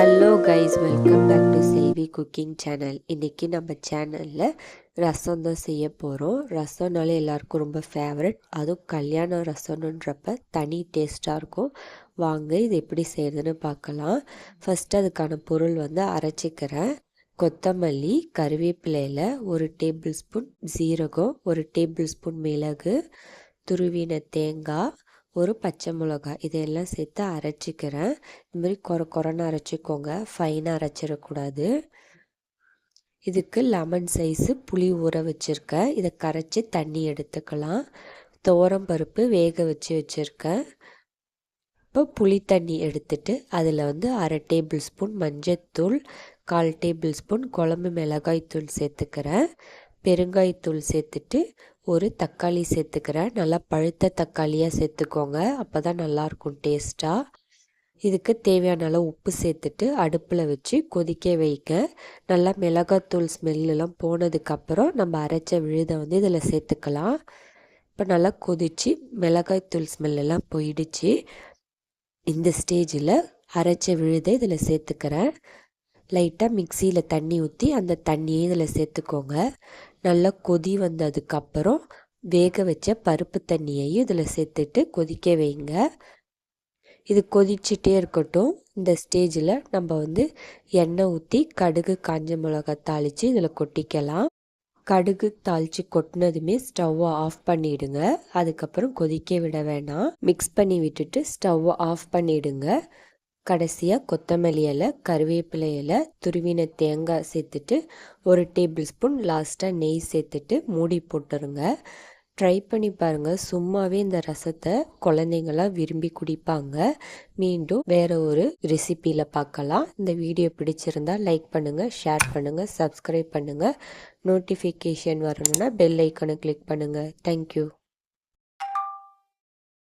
Hello guys welcome back to Selvi cooking channel இன்றைக்கி நம்ம சேனலில் ரசம் தான் செய்ய போகிறோம் ரசம்னாலே எல்லாருக்கும் ரொம்ப ஃபேவரட் அதுவும் கல்யாண ரசம்ன்றப்ப தனி டேஸ்ட்டாக இருக்கும். வாங்க இது எப்படி செய்கிறதுன்னு பார்க்கலாம். ஃபஸ்ட்டு அதுக்கான பொருள் வந்து அரைச்சிக்கிறேன். கொத்தமல்லி கருவேப்பிலையில் ஒரு டேபிள் ஸ்பூன் ஜீரகம் ஒரு டேபிள் ஸ்பூன் மிளகு துருவின தேங்காய் ஒரு பச்சை மிளகாய் இதையெல்லாம் சேர்த்து அரைச்சிக்கிறேன். இதுமாரி மாதிரி குறை குறைன்னு அரைச்சிக்கோங்க. ஃபைனாக அரைச்சிடக்கூடாது. இதுக்கு லெமன் சைஸு புளி ஊற வச்சுருக்கேன். இதை கரைச்சி தண்ணி எடுத்துக்கலாம். தோரம் பருப்பு வேக வச்சு வச்சுருக்கேன். இப்போ புளி தண்ணி எடுத்துட்டு அதில் வந்து அரை டேபிள் ஸ்பூன் மஞ்சத்தூள் கால் டேபிள் ஸ்பூன் குழம்பு மிளகாய் தூள் சேர்த்துக்கிறேன். பெருங்காயத்தூள் சேர்த்துட்டு ஒரு தக்காளி சேர்த்துக்கிறேன். நல்லா பழுத்த தக்காளியாக சேர்த்துக்கோங்க. அப்போ தான் நல்லாயிருக்கும் டேஸ்ட்டாக இதுக்கு தேவையான அளவு உப்பு சேர்த்துட்டு அடுப்பில் வச்சு கொதிக்க வைக்க நல்லா மிளகாத்தூள் ஸ்மெல்லாம் போனதுக்கப்புறம் நம்ம அரைச்ச விழுதை வந்து இதில் சேர்த்துக்கலாம். இப்போ நல்லா கொதித்து மிளகாய்த்தூள் ஸ்மெல்லாம் போயிடுச்சு. இந்த ஸ்டேஜில் அரைச்ச விழுதை இதில் சேர்த்துக்கிறேன். லைட்டாக மிக்சியில் தண்ணி ஊற்றி அந்த தண்ணியை இதில் சேர்த்துக்கோங்க. நல்லா கொதி வந்ததுக்கப்புறம் வேக வச்ச பருப்பு தண்ணியையும் இதில் சேர்த்துட்டு கொதிக்க வைங்க. இது கொதிச்சுட்டே இருக்கட்டும். இந்த ஸ்டேஜில் நம்ம வந்து எண்ணெய் ஊற்றி கடுகு காஞ்ச மிளகா தாளித்து இதில் கொட்டிக்கலாம். கடுகு தாளித்து கொட்டினதுமே ஸ்டவ்வை ஆஃப் பண்ணிவிடுங்க அதுக்கப்புறம் கொதிக்க விட வேணாம். மிக்ஸ் பண்ணி விட்டுட்டு ஸ்டவ்வை ஆஃப் பண்ணிவிடுங்க கடைசியாக கொத்தமல்லி இலை கருவேப்பிலை இலை துருவின தேங்காய் சேர்த்துட்டு ஒரு டேபிள் ஸ்பூன் லாஸ்ட்டாக நெய் சேர்த்துட்டு மூடி போட்டுருங்க. ட்ரை பண்ணி பாருங்கள் சும்மாவே இந்த ரசத்தை குழந்தைங்களாம் விரும்பி குடிப்பாங்க. மீண்டும் வேறு ஒரு ரெசிப்பியில் பார்க்கலாம். இந்த வீடியோ பிடிச்சிருந்தா லைக் பண்ணுங்கள் ஷேர் பண்ணுங்கள் சப்ஸ்கிரைப் பண்ணுங்கள் நோட்டிஃபிகேஷன் வரணுன்னா பெல் ஐக்கனை கிளிக் பண்ணுங்கள் தேங்க்யூ